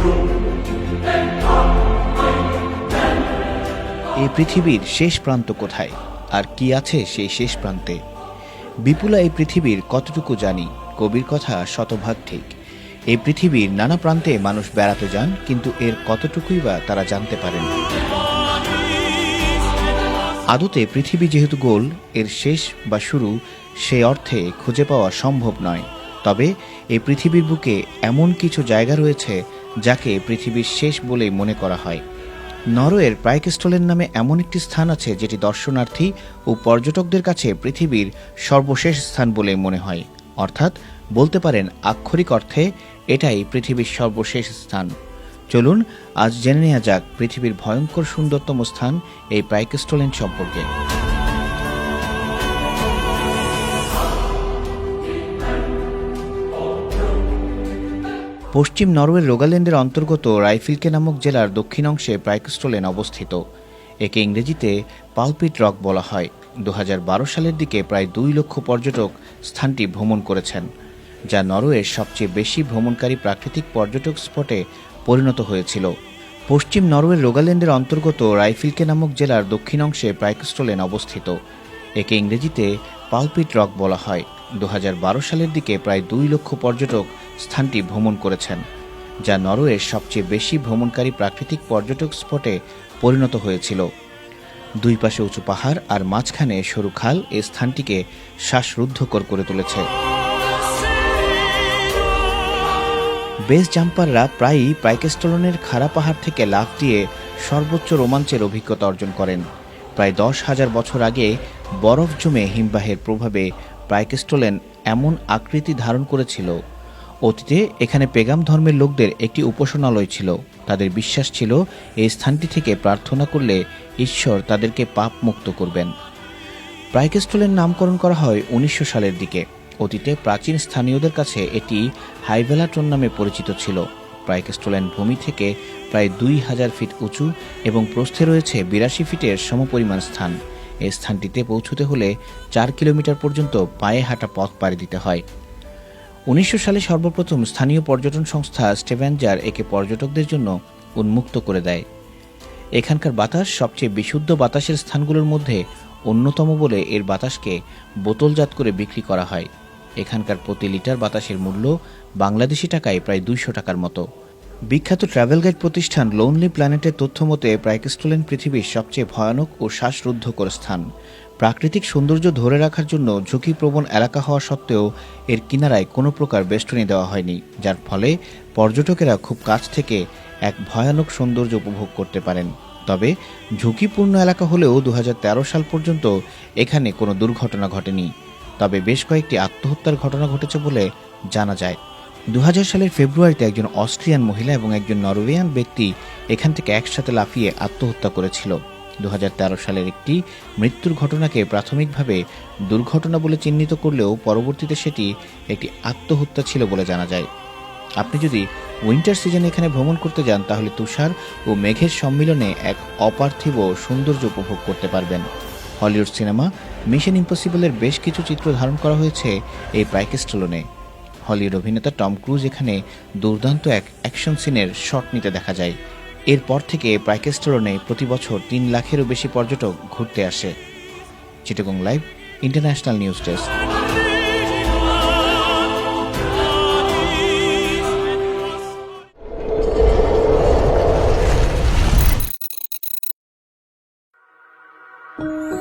এই পৃথিবীর শেষ প্রান্ত কোথায়? আর কি আছে সেই শেষ প্রান্তে? বিপুলা এই পৃথিবীর কতটুকু জানি? কবির কথা শতভাগ ঠিক। এই পৃথিবীর নানা প্রান্তে মানুষ বেড়াতে যান, কিন্তু এর কতটুকুই বা তারা জানতে পারেন? আদতে পৃথিবী যেহেতু গোল, এর শেষ বা শুরু সে অর্থে খুঁজে পাওয়া সম্ভব নয়। তবে এই পৃথিবীর বুকে এমন কিছু জায়গা রয়েছে যাকে পৃথিবীর শেষ বলেই মনে করা হয়। নরওয়ের প্রাইকস্টলের নামে এমন একটি স্থান আছে যেটি দর্শনার্থী ও পর্যটকদের কাছে পৃথিবীর সর্বশেষ স্থান বলে মনে হয়। অর্থাৎ, বলতে পারেন আক্ষরিক অর্থে, এটাই পৃথিবীর সর্বশেষ স্থান। চলুন, আজ জেনে নেওয়া যাক পৃথিবীর ভয়ঙ্কর সুন্দরতম স্থান এই প্রাইকস্টোলেন সম্পর্কে। পশ্চিম নরওয়ের রোগাল্যান্ডের অন্তর্গত রাইফিলকে নামক জেলার দক্ষিণ অংশে প্রাইকস্টোলেন অবস্থিত। একে ইংরেজিতে পালপিট রক বলা হয়। দু হাজার বারো সালের দিকে প্রায় দুই লক্ষ পর্যটক স্থানটি ভ্রমণ করেছেন, যা নরওয়ের সবচেয়ে বেশি ভ্রমণকারী প্রাকৃতিক পর্যটক স্পটে পরিণত হয়েছিল। পশ্চিম নরওয়ের রোগাল্যান্ডের অন্তর্গত রাইফিলকে নামক জেলার দক্ষিণ অংশে প্রাইকস্টোলেন অবস্থিত। একে ইংরেজিতে পালপিট রক বলা হয়। দু হাজার বারো সালের দিকে প্রায় দুই লক্ষ পর্যটক স্থানটি ভ্রমণ করেছেন, যা নরওয়ের সবচেয়ে বেশি ভ্রমণকারী প্রাকৃতিক পর্যটক স্পটে পরিণত হয়েছিল। দুই পাশে উঁচু পাহাড় আর মাঝখানে সরু খাল এ স্থানটিকে শ্বাসরুদ্ধকর করে তুলেছে। বেস জাম্পাররা প্রায়ই প্রাইকেস্টলনের খাড়া পাহাড় থেকে লাফ দিয়ে সর্বোচ্চ রোমাঞ্চের অভিজ্ঞতা অর্জন করেন। প্রায় দশ হাজার বছর আগে বরফ জমে হিমবাহের প্রভাবে প্রাইকেস্টোলেন এমন আকৃতি ধারণ করেছিল। অতীতে এখানে পেগাম ধর্মের লোকদের একটি উপাসনালয় ছিল। তাদের বিশ্বাস ছিল এই স্থানটি থেকে প্রার্থনা করলে ঈশ্বর তাদেরকে পাপ মুক্ত করবেন। প্রাইকেস্টোলের নামকরণ করা হয় উনিশশো সালের দিকে। অতীতে প্রাচীন স্থানীয়দের কাছে এটি হাইভেলাটন নামে পরিচিত ছিল। প্রাইকেস্টোলেন ভূমি থেকে প্রায় দুই হাজার ফিট উঁচু এবং প্রস্থে রয়েছে বিরাশি ফিটের সমপরিমাণ স্থান। এই স্থানটিতে পৌঁছতে হলে চার কিলোমিটার পর্যন্ত পায়ে হাঁটা পথ পাড়ি দিতে হয়। উনিশশো সালে সর্বপ্রথম স্থানীয় পর্যটন সংস্থা স্টেভেঞ্জার একে পর্যটকদের জন্য উন্মুক্ত করে দেয়। এখানকার বাতাস সবচেয়ে বিশুদ্ধ বাতাসের স্থানগুলোর মধ্যে অন্যতম বলে এর বাতাসকে বোতলজাত করে বিক্রি করা হয়। এখানকার প্রতি লিটার বাতাসের মূল্য বাংলাদেশি টাকায় প্রায় দুইশো টাকার মতো। বিখ্যাত ট্রাভেল গাইড প্রতিষ্ঠান লোনলি প্ল্যানেটের তথ্য মতে প্রাইকেস্টোলেন পৃথিবীর সবচেয়ে ভয়ানক ও শ্বাসরুদ্ধকর স্থান। প্রাকৃতিক সৌন্দর্য ধরে রাখার জন্য ঝুঁকিপ্রবণ এলাকা হওয়া সত্ত্বেও এর কিনারায় কোনো প্রকার বেষ্টনী দেওয়া হয়নি, যার ফলে পর্যটকেরা খুব কাছ থেকে এক ভয়ানক সৌন্দর্য উপভোগ করতে পারেন। তবে ঝুঁকিপূর্ণ এলাকা হলেও দু হাজার তেরো সাল পর্যন্ত এখানে কোনো দুর্ঘটনা ঘটেনি। তবে বেশ কয়েকটি আত্মহত্যার ঘটনা ঘটেছে বলে জানা যায়। দু হাজার সালের ফেব্রুয়ারিতে একজন অস্ট্রিয়ান মহিলা এবং একজন নরওয়েয়ান ব্যক্তি এখান থেকে একসাথে লাফিয়ে আত্মহত্যা করেছিল। দু হাজার তেরো সালের একটি মৃত্যুর ঘটনাকে প্রাথমিকভাবে দুর্ঘটনা বলে চিহ্নিত করলেও পরবর্তীতে সেটি একটি আত্মহত্যা ছিল বলে জানা যায়। আপনি যদি উইন্টার সিজনে এখানে ভ্রমণ করতে যান, তাহলে তুষার ও মেঘের সম্মিলনে এক অপার্থিব সৌন্দর্য উপভোগ করতে পারবেন। হলিউড সিনেমা মিশন ইম্পসিবলের বেশ কিছু চিত্র ধারণ করা হয়েছে এই প্রাইকেস্টলনে। হলিউড অভিনেতা টম ক্রুজ এখানে দুর্দান্ত এক অ্যাকশন সিনের শট নিতে দেখা যায়। এরপর থেকে প্রাইকেস্টলনে প্রতি বছর তিন লাখেরও বেশি পর্যটক ঘুরতে আসে। Chittagong live, international news desk. Thank